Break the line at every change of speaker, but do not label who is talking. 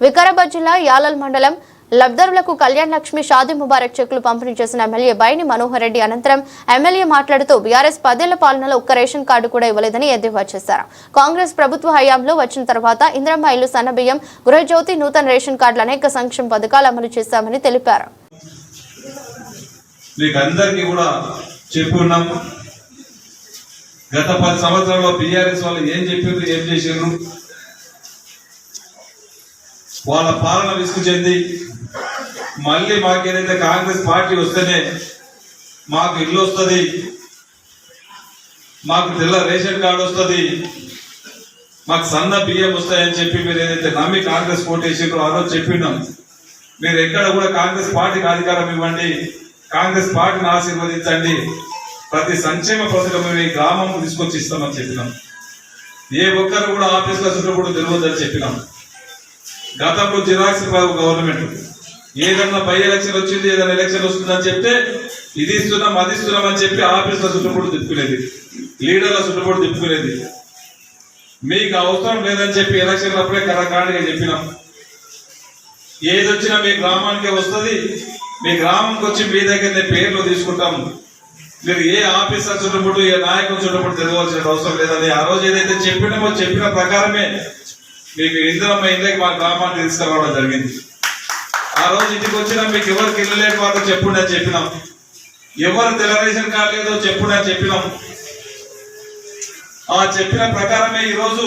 వికారాబాద్ జిల్లా యాలల్ మండలం లబ్ధరులకు కళ్యాణ్ లక్ష్మి షాదీ ముబారక్ చెక్కులు పంపిణీ చేసిన ఎమ్మెల్యే బైని మనోహర్ రెడ్డి అనంతరం ఎమ్మెల్యే మాట్లాడుతూ బీఆర్ఎస్ పదేళ్ళ పాలనలో ఒక్క రేషన్ కార్డు కూడా ఇవ్వలేదని ఎద్దేవా చేశారు. కాంగ్రెస్ ప్రభుత్వ హయాంలో వచ్చిన తర్వాత ఇంద్రమ్మ ఇల్లు సన్నబియ్యం గృహజ్యోతి నూతన రేషన్ కార్డులు అనేక సంక్షేమ పథకాలు అమలు చేశామని తెలిపారు.
గత పది సంవత్సరాల్లో బీఆర్ఎస్ వాళ్ళు ఏం చెప్పారు ఏం చేశారు వాళ్ళ పాలన విసుగు చెంది మళ్ళీ మాకేదైతే కాంగ్రెస్ పార్టీ వస్తేనే మాకు ఇల్లు వస్తుంది మాకు తెల్ల రేషన్ కార్డు వస్తుంది మాకు సన్న బియ్యం వస్తాయని చెప్పి మీరు ఏదైతే నమ్మి కాంగ్రెస్ ఓటేసిండ్రో ఆ రోజు చెప్పినాం. మీరు ఎక్కడ కూడా కాంగ్రెస్ పార్టీకి అధికారం ఇవ్వండి కాంగ్రెస్ పార్టీని ఆశీర్వదించండి ప్రతి సంక్షేమ పథకం మేము ఈ గ్రామం తీసుకొచ్చి ఇస్తామని చెప్పినాం. ఏ ఒక్కరు కూడా ఆఫీస్లో చుట్టూ తెలియదని చెప్పినాం. గతంలో జిరాక్స్ బాబు గవర్నమెంట్. ఏదన్నా బై ఎలక్షన్ వచ్చింది ఏదైనా ఎలక్షన్ వస్తుందని చెప్తే ఇది ఇస్తున్నాం అది ఇస్తున్నాం అని చెప్పి ఆఫీస్లో చుట్టుపూడు తిప్పుకునేది. లీడర్ల చుట్టుపూడు తిప్పుకునేది. మీకు అవసరం లేదని చెప్పి ఎలక్షన్ అప్పుడే కరకాడిగా చెప్పినాం. ఏది వచ్చినా మీ గ్రామానికే వస్తుంది. మీ గ్రామంకి వచ్చి మీ దగ్గరనే పేర్లు తీసుకుంటాము మీరు ఏ ఆఫీసర్ చుట్టుముట్టు ఏ నాయకుల చుట్టుముట్టు తిరగవలసిన అవసరం లేదని ఆ రోజు ఏదైతే చెప్పినామో చెప్పిన ప్రకారమే మీకు ఇంద్రమ్మ ఇంట్లోకి మా గ్రామాన్ని తీసుకురావడం జరిగింది. ఆ రోజు ఇంటికి వచ్చినా మీకు ఎవరికి ఇల్లు వాళ్ళు చెప్పుండి అని చెప్పినాం. ఎవరు తెలరేషన్ కాలేదో చెప్పుండి అని చెప్పినాం. ఆ చెప్పిన ప్రకారమే ఈరోజు